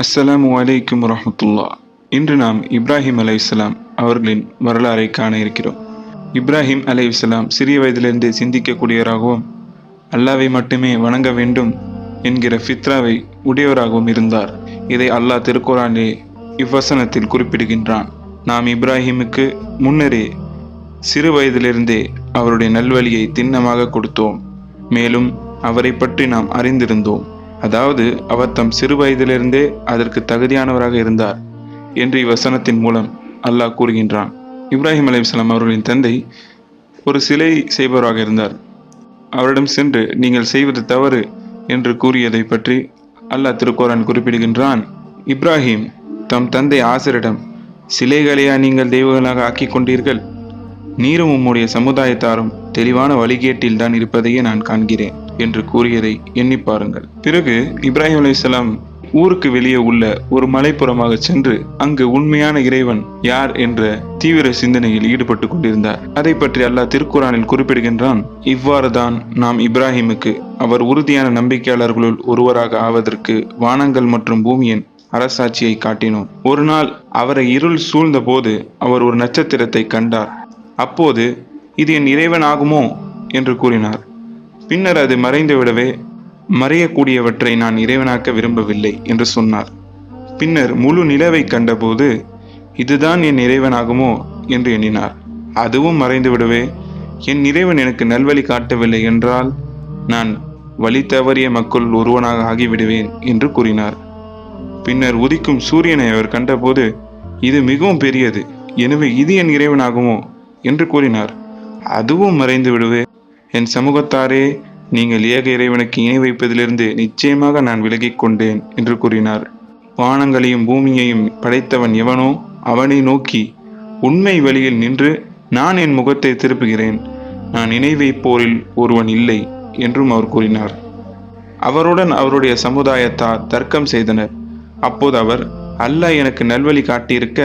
அஸ்ஸலாமு அலைக்கும் வரமத்துல்லா இன்று நாம் இப்ராஹிம் அலைஹிஸ்ஸலாம் அவர்களின் வரலாறை காண இருக்கிறோம். இப்ராஹிம் அலைஹிஸ்ஸலாம் சிறிய வயதிலிருந்து சிந்திக்கக்கூடியவராகவும் அல்லாவை மட்டுமே வணங்க வேண்டும் என்கிற ஃபித்ராவை உடையவராகவும் இருந்தார். இதை அல்லாஹ் திருக்குரானிலே இவ்வசனத்தில் குறிப்பிடுகின்றான். நாம் இப்ராஹிமுக்கு முன்னரே சிறு வயதிலிருந்தே அவருடைய நல்வழியை திண்ணமாக கொடுத்தோம். மேலும் அவரை பற்றி நாம் அறிந்திருந்தோம். அதாவது அவர் தம் சிறு வயதிலிருந்தே அதற்கு தகுதியானவராக இருந்தார் என்று இவ்வசனத்தின் மூலம் அல்லாஹ் கூறுகின்றான். இப்ராஹிம் அலிஸ்லாம் அவர்களின் தந்தை ஒரு சிலை செய்பவராக இருந்தார். அவரிடம் சென்று நீங்கள் செய்வது தவறு என்று கூறியதை பற்றி அல்லாஹ் திருக்கோரான் குறிப்பிடுகின்றான். இப்ராஹிம் தம் தந்தை ஆசரிடம் சிலைகளையா நீங்கள் தெய்வங்களாக ஆக்கிக் கொண்டீர்கள்? நீரும் உம்முடைய சமுதாயத்தாரும் தெளிவான வழிகேட்டில் தான் இருப்பதையே நான் காண்கிறேன். என்று கூறியதை எண்ணி பாருங்கள். பிறகு இப்ராஹிம் அலிசலாம் ஊருக்கு வெளியே உள்ள ஒரு மலைப்புறமாக சென்று அங்கு உண்மையான இறைவன் யார் என்ற தீவிர சிந்தனையில் ஈடுபட்டு கொண்டிருந்தார். அதை பற்றி அல்லாஹ் திருக்குறானில் குறிப்பிடுகின்றான் இவ்வாறு தான் நாம் இப்ராஹிமுக்கு அவர் உறுதியான நம்பிக்கையாளர்களுள் ஒருவராக ஆவதற்கு வானங்கள் மற்றும் பூமியின் அரசாட்சியை காட்டினோம். ஒரு நாள் அவரை இருள் சூழ்ந்த போது அவர் ஒரு நட்சத்திரத்தை கண்டார். அப்போது இது என் இறைவன் ஆகுமோ? என்று கூறினார். பின்னர் அது மறைந்துவிடவே மறையக்கூடியவற்றை நான் இறைவனாக்க விரும்பவில்லை என்று சொன்னார். பின்னர் முழு நிலவை கண்டபோது இதுதான் என் இறைவனாகுமோ? என்று எண்ணினார். அதுவும் மறைந்து விடவே என் இறைவன் எனக்கு நல்வழி காட்டவில்லை என்றால் நான் வழி தவறிய மக்கள் ஒருவனாக ஆகிவிடுவேன் என்று கூறினார். பின்னர் உதிக்கும் சூரியனை அவர் கண்டபோது இது மிகவும் பெரியது. எனவே இது என் இறைவனாகுமோ? என்று கூறினார். அதுவும் மறைந்து விடுவே என் சமூகத்தாரே நீங்கள் ஏக இறைவனுக்கு இணை வைப்பதிலிருந்து நிச்சயமாக நான் விலகிக் கொண்டேன் என்று கூறினார். வானங்களையும் பூமியையும் படைத்தவன் எவனோ அவனை நோக்கி உண்மை வழியில் நின்று நான் என் முகத்தை திருப்புகிறேன். நான் இணை வைப்போரில் ஒருவன் இல்லை என்றும் அவர் கூறினார். அவருடன் அவருடைய சமுதாயத்தார் தர்க்கம் செய்தனர். அப்போது அவர் அல்லாஹ் எனக்கு நல்வழி காட்டியிருக்க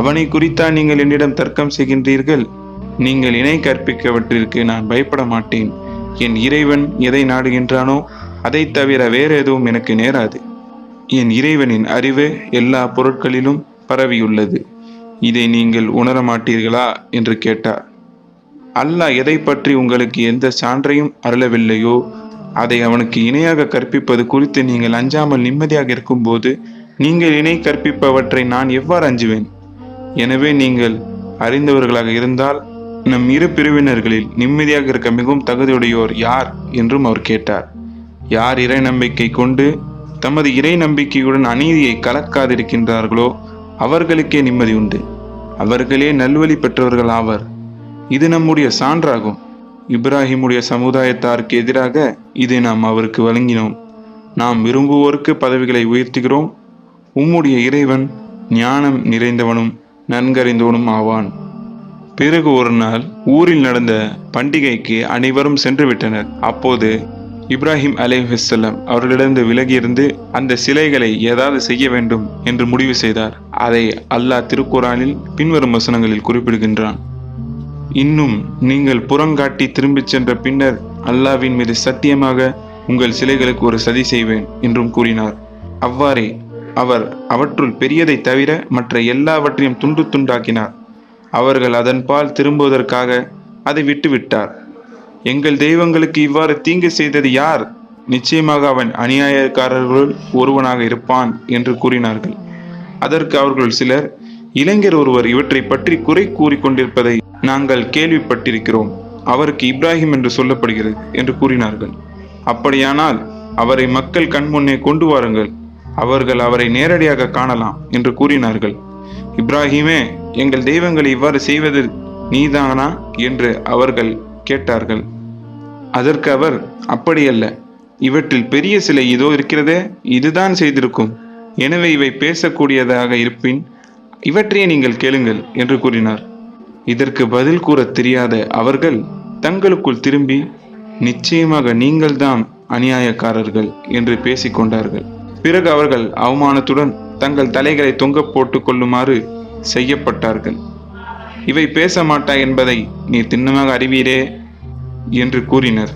அவனை குறித்தா நீங்கள் என்னிடம் தர்க்கம் செய்கின்றீர்கள்? நீங்கள் இணை கற்பிக்கவற்றிற்கு நான் பயப்பட மாட்டேன். என் இறைவன் எதை நாடுகின்றானோ அதை தவிர வேறு எதுவும் எனக்கு நேராது. என் இறைவனின் அறிவு எல்லா பொருட்களிலும் பரவியுள்ளது. இதை நீங்கள் உணர மாட்டீர்களா? என்று கேட்டார். அல்லாஹ் எதை பற்றி உங்களுக்கு எந்த சான்றையும் அருளவில்லையோ அதை அவனுக்கு இணையாக கற்பிப்பது குறித்து நீங்கள் அஞ்சாமல் நிம்மதியாக இருக்கும்போது நீங்கள் இணை கற்பிப்பவற்றை நான் எவ்வாறு அஞ்சுவேன்? எனவே நீங்கள் அறிந்தவர்களாக இருந்தால் நம் இரு பிரிவினர்களில் நிம்மதியாக இருக்க மிகவும் தகுதியுடையோர் யார் என்றும் அவர் கேட்டார். யார் இறை நம்பிக்கை கொண்டு தமது இறை நம்பிக்கையுடன் அநீதியை கலக்காதிருக்கின்றார்களோ அவர்களுக்கே நிம்மதி உண்டு. அவர்களே நல்வழி பெற்றவர்கள் ஆவர். இது நம்முடைய சான்றாகும். இப்ராஹிமுடைய சமுதாயத்தாருக்கு எதிராக இதை நாம் அவருக்கு வழங்கினோம். நாம் விரும்புவோருக்கு பதவிகளை உயர்த்துகிறோம். உம்முடைய இறைவன் ஞானம் நிறைந்தவனும் நன்கறிந்தவனும் ஆவான். பிறகு ஒரு நாள் ஊரில் நடந்த பண்டிகைக்கு அனைவரும் சென்று விட்டனர் அப்போது இப்ராஹிம் அலைஹிஸ்ஸலாம் அவர்களிடந்து விலகியிருந்து அந்த சிலைகளை ஏதாவது செய்ய வேண்டும் என்று முடிவு செய்தார். அதை அல்லாஹ் திருக்குறானில் பின்வரும் வசனங்களில் குறிப்பிடுகின்றான். இன்னும் நீங்கள் புறங்காட்டி திரும்பிச் சென்ற பின்னர் அல்லாவின் மீது சத்தியமாக உங்கள் சிலைகளுக்கு ஒரு சதி செய்வேன் என்றும் கூறினார். அவ்வாறே அவர் அவற்றுள் பெரியதை தவிர மற்ற எல்லாவற்றையும் துண்டு துண்டாக்கினார். அவர்கள் அதன்பால் திரும்புவதற்காக அதை விட்டுவிட்டார். எங்கள் தெய்வங்களுக்கு இவ்வாறு தீங்கு செய்தது யார்? நிச்சயமாக அவன் அநியாயக்காரர்களுள் ஒருவனாக இருப்பான் என்று கூறினார்கள். அதற்கு அவர்கள் சிலர் இளைஞர் ஒருவர் இவற்றை பற்றி குறை கூறிக்கொண்டிருப்பதை நாங்கள் கேள்விப்பட்டிருக்கிறோம். அவருக்கு இப்ராஹிம் என்று சொல்லப்படுகிறது என்று கூறினார்கள். அப்படியானால் அவரை மக்கள் கண்முன்னே கொண்டு வாருங்கள். அவர்கள் அவரை நேரடியாக காணலாம் என்று கூறினார்கள். இப்ராஹிமே எங்கள் தெய்வங்களை இவ்வாறு செய்வது நீதானா? என்று அவர்கள் கேட்டார்கள். அதற்கு அவர் அப்படியல்ல. இவற்றில் பெரிய சிலை இதோ இருக்கிறதே. இதுதான் செய்திருக்கும். எனவே இவை பேசக்கூடியதாக இருப்பின் இவற்றையே நீங்கள் கேளுங்கள் என்று கூறினார். இதற்கு பதில் கூற தெரியாத அவர்கள் தங்களுக்குள் திரும்பி நிச்சயமாக நீங்கள்தான் அநியாயக்காரர்கள் என்று பேசிக்கொண்டார்கள் பிறகு அவர்கள் அவமானத்துடன் தங்கள் தலைகளை தொங்க போட்டுக் கொள்ளுமாறு செய்யப்பட்டார்கள். இவை பேச மாட்டா என்பதை நீ திண்ணமாக அறிவீரே? என்று கூறினர்.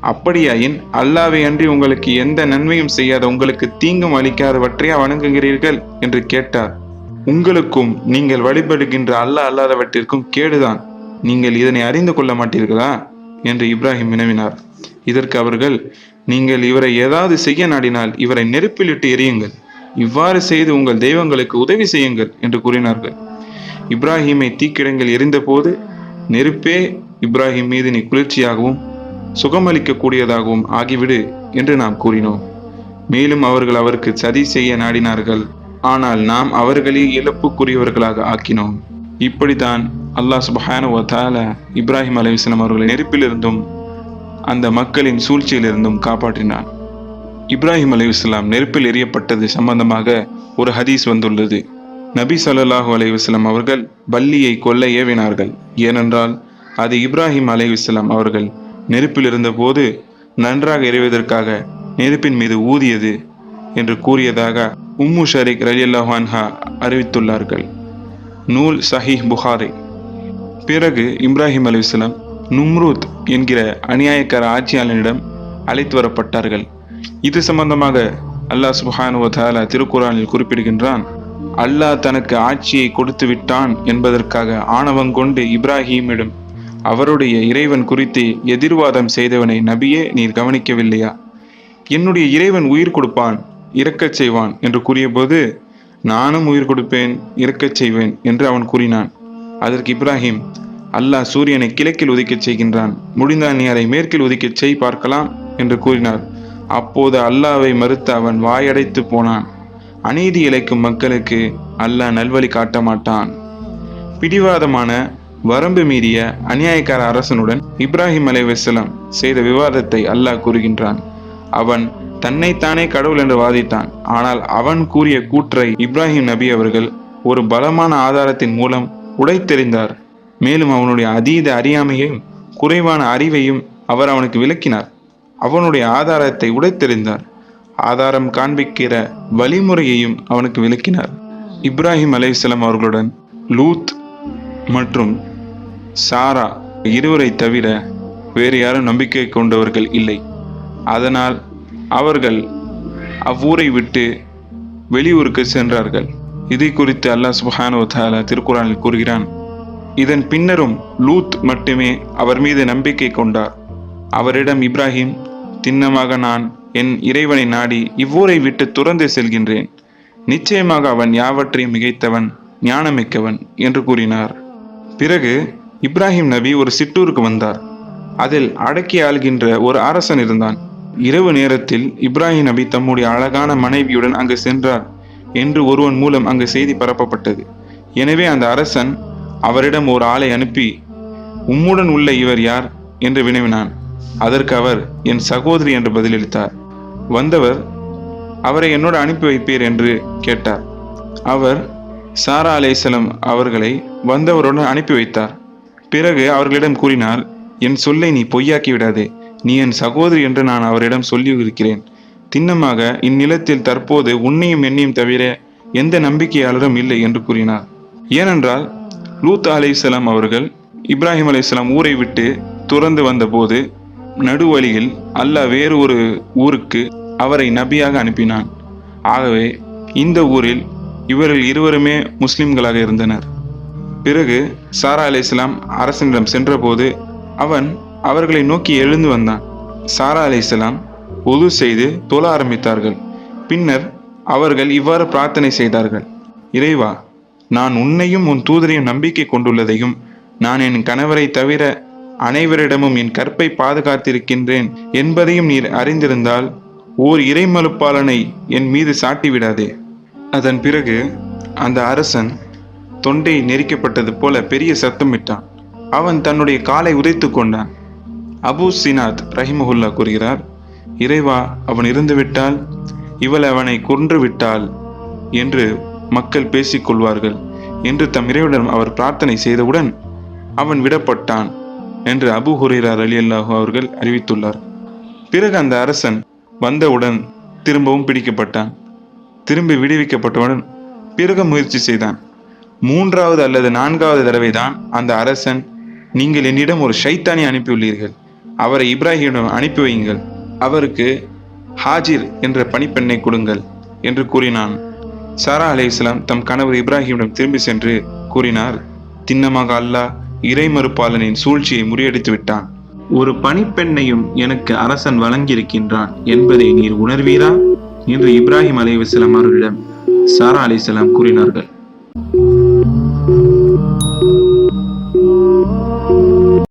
அப்படியாயின் அல்லாவை அன்றி உங்களுக்கு எந்த நன்மையும் செய்யாத உங்களுக்கு தீங்கும் அளிக்காதவற்றையா வணங்குகிறீர்கள்? என்று கேட்டார். உங்களுக்கும் நீங்கள் வழிபடுகின்ற அல்லாஹ் அல்லாதவற்றிற்கும் கேடுதான். நீங்கள் இதனை அறிந்து கொள்ள மாட்டீர்களா? என்று இப்ராஹிம் வினவினார். இதற்கு அவர்கள் நீங்கள் இவரை ஏதாவது செய்ய நாடினால் இவரை நெருப்பிலிட்டு எரியுங்கள் இவ்வாறு செய்து உங்கள் தெய்வங்களுக்கு உதவி செய்யுங்கள் என்று கூறினார்கள். இப்ராஹிமை தீக்கிடங்கள் எரிந்தபோது நெருப்பே இப்ராஹிம் மீது நீ குளிர்ச்சியாகவும் சுகமளிக்கக்கூடியதாகவும் ஆகிவிடு என்று நாம் கூறினோம். மேலும் அவர்கள் அவருக்கு சதி செய்ய நாடினார்கள். ஆனால் நாம் அவர்களே இழப்புக்குரியவர்களாக ஆக்கினோம். இப்படித்தான் அல்லாஹ் சுபஹானு வ இப்ராஹிம் அலைஹிஸ்ஸலாம் அவர்களை நெருப்பிலிருந்தும் அந்த மக்களின் சூழ்ச்சியிலிருந்தும் காப்பாற்றினான். இப்ராஹிம் அலைஹிஸ்ஸலாம் நெருப்பில் எரியப்பட்டது சம்பந்தமாக ஒரு ஹதீஸ் வந்துள்ளது. நபி ஸல்லல்லாஹு அலைஹி அவர்கள் பல்லியை கொல்ல ஏவினார்கள். ஏனென்றால் அது இப்ராஹிம் அலைஹிஸ்ஸலாம் அவர்கள் நெருப்பில் இருந்தபோது நன்றாக எறிவதற்காக நெருப்பின் மீது ஊதியது என்று கூறியதாக உம்மு ஷரீக் ரலியல்லாஹு அன்ஹா அறிவித்துள்ளார்கள். நூல் சஹீஹ் புகாரி. பிறகு இப்ராஹிம் அலைஹிஸ்ஸலாம் நும்ரூத் என்கிற அநியாயக்கார ஆட்சியாளனிடம் அழைத்து வரப்பட்டார்கள். இது சம்பந்தமாக அல்லாஹ் சுப்ஹானஹு திருக்குறானில் குறிப்பிடுகின்றான் அல்லாஹ் தனக்கு ஆட்சியை கொடுத்து விட்டான் என்பதற்காக ஆணவங்கொண்டு இப்ராஹீமிடம் அவருடைய இறைவன் குறித்து எதிர்வாதம் செய்தவனை நபியே நீர் கவனிக்கவில்லையா? என்னுடைய இறைவன் உயிர் கொடுப்பான் இறக்கச் செய்வான் என்று கூறியபோது நானும் உயிர் கொடுப்பேன் இறக்கச் செய்வேன் என்று அவன் கூறினான். அதற்கு இப்ராஹிம் அல்லாஹ் சூரியனை கிழக்கில் உதிக்கச் செய்கின்றான் முடிந்தால் நீ அதை மேற்கில் உதிக்கச் செய் பார்க்கலாம் என்று கூறினார். அப்போது அல்லாவை மறுத்து அவன் வாயடைத்து போனான். அநீதி இழைக்கும் மக்களுக்கு அல்லாஹ் நல்வழி காட்ட மாட்டான் பிடிவாதமான வரம்பு மீறிய அநியாயக்கார அரசனுடன் இப்ராஹிம் அலைவசலாம் செய்த விவாதத்தை அல்லாஹ் கூறுகின்றான். அவன் தன்னைத்தானே கடவுள் என்று வாதிட்டான். ஆனால் அவன் கூறிய கூற்றை இப்ராஹிம் நபி அவர்கள் ஒரு பலமான ஆதாரத்தின் மூலம் உடைத்தெறிந்தார். மேலும் அவனுடைய அதீத அறியாமையையும் குறைவான அறிவையும் அவர் அவனுக்கு விளக்கினார். அவனுடைய ஆதாரத்தை உடைத்தெறிந்தார். ஆதாரம் காண்பிக்கிற வழிமுறையையும் அவனுக்கு விளக்கினார். இப்ராஹிம் அலைஹிஸ்ஸலாம் அவர்களுடன் லூத் மற்றும் சாரா இருவரை தவிர வேறு யாரும் நம்பிக்கை கொண்டவர்கள் இல்லை. அதனால் அவர்கள் அவ்வூரை விட்டு வெளியூருக்கு சென்றார்கள். இதை குறித்து அல்லாஹ் சுப்ஹானஹு வ திருக்குறானில் கூறுகிறான். இதன் பின்னரும் லூத் மட்டுமே அவர் மீது நம்பிக்கை கொண்டார். அவரிடம் இப்ராஹிம் திண்ணமாக நான் என் இறைவனை நாடி இவ்வூரை விட்டு துறந்து செல்கின்றேன். நிச்சயமாக அவன் யாவற்றையும் மிகைத்தவன் ஞானமிக்கவன் என்று கூறினார். பிறகு இப்ராஹிம் நபி ஒரு சிற்றூருக்கு வந்தார். அதில் அடக்கி ஆள்கின்ற ஒரு அரசன் இருந்தான். இரவு நேரத்தில் இப்ராஹிம் நபி தம்முடைய அழகான மனைவியுடன் அங்கு சென்றார் என்று ஒருவன் மூலம் அங்கு செய்தி பரப்பப்பட்டது. எனவே அந்த அரசன் அவரிடம் ஒரு ஆளை அனுப்பி உம்முடன் உள்ள இவர் யார்? என்று வினவினான். அதற்கு அவர் என் சகோதரி என்று பதிலளித்தார். வந்தவர் அவரை என்னோடு அனுப்பி வைப்பீர் என்று கேட்டார். அவர் சாரா அலேசலம் அவர்களை வந்தவருடன் அனுப்பி வைத்தார். பிறகு அவர்களிடம் கூறினார் என் சொல்லை நீ பொய்யாக்கி விடாதே. நீ என் சகோதரி என்று நான் அவரிடம் சொல்லி இருக்கிறேன் திண்ணமாக இந்நிலத்தில் தற்போது உன்னையும் என்னையும் தவிர எந்த நம்பிக்கையாளரும் இல்லை என்று கூறினார். ஏனென்றால் லூத் அலைஹிஸ்ஸலாம் அவர்கள் இப்ராஹிம் அலைசலாம் ஊரை விட்டு துறந்து வந்தபோது நடுவழியில் அல்லாஹ் வேறு ஒரு ஊருக்கு அவரை நபியாக அனுப்பினான். ஆகவே இந்த ஊரில் இவர்கள் இருவருமே முஸ்லிம்களாக இருந்தனர். பிறகு சாரா அலைஹிஸ்ஸலாம் அரசனிடம் சென்றபோது அவன் அவர்களை நோக்கி எழுந்து வந்தான். சாரா அலைஹிஸ்ஸலாம் உது செய்து தொழ ஆரம்பித்தார்கள். பின்னர் அவர்கள் இவ்வாறு பிரார்த்தனை செய்தார்கள். இறைவா நான் உன்னையும் உன் தூதரையும் நம்பிக்கை கொண்டுள்ளதையும் நான் என் கணவரை தவிர அனைவரிடமும் என் கற்பை பாதுகாத்திருக்கின்றேன் என்பதையும் நீர் அறிந்திருந்தால் ஓர் இறைமலுப்பாளனை என் மீது சாட்டிவிடாதே. அதன் பிறகு அந்த அரசன் தொண்டை நெரிக்கப்பட்டது போல பெரிய சத்தமிட்டான் அவன் தன்னுடைய காலை உதைத்து கொண்டான். அபு சினாத் ரஹிமஹுல்லா கூறுகிறார் இறைவா அவன் இருந்துவிட்டால் இவள் அவனை கொன்று விட்டாள் என்று மக்கள் பேசிக்கொள்வார்கள் என்று தம் இறைவிடம் அவர் பிரார்த்தனை செய்தவுடன் அவன் விடப்பட்டான். என்று அபு ஹுரேரார் அலி அல்லாஹு அவர்கள் அறிவித்துள்ளார். பிறகு அந்த அரசன் வந்தவுடன் திரும்பவும் பிடிக்கப்பட்டான். திரும்பி விடுவிக்கப்பட்டவுடன் பிறகு முயற்சி செய்தான். மூன்றாவது அல்லது நான்காவது தடவை தான் அந்த அரசன் நீங்கள் என்னிடம் ஒரு ஷைத்தானை அனுப்பியுள்ளீர்கள். அவரை இப்ராஹிமிடம் அனுப்பி வையுங்கள். அவருக்கு ஹாஜிர் என்ற பணிப்பெண்ணை கொடுங்கள் என்று கூறினான். சாரா அலைஹிஸ்ஸலாம் தம் கணவர் இப்ராஹிமிடம் திரும்பி சென்று கூறினார் திண்ணமாக அல்லாஹ் இறைமறுப்பாளனின் சூழ்ச்சியை முறியடித்து விட்டான். ஒரு பணிப்பெண்ணையும் எனக்கு அரசன் வழங்கியிருக்கின்றான் என்பதை நீர் உணர்வீரா? என்று இப்ராஹிம் அலைவசலம் அவர்களிடம் சாரா அலிசலாம் கூறினார்கள்.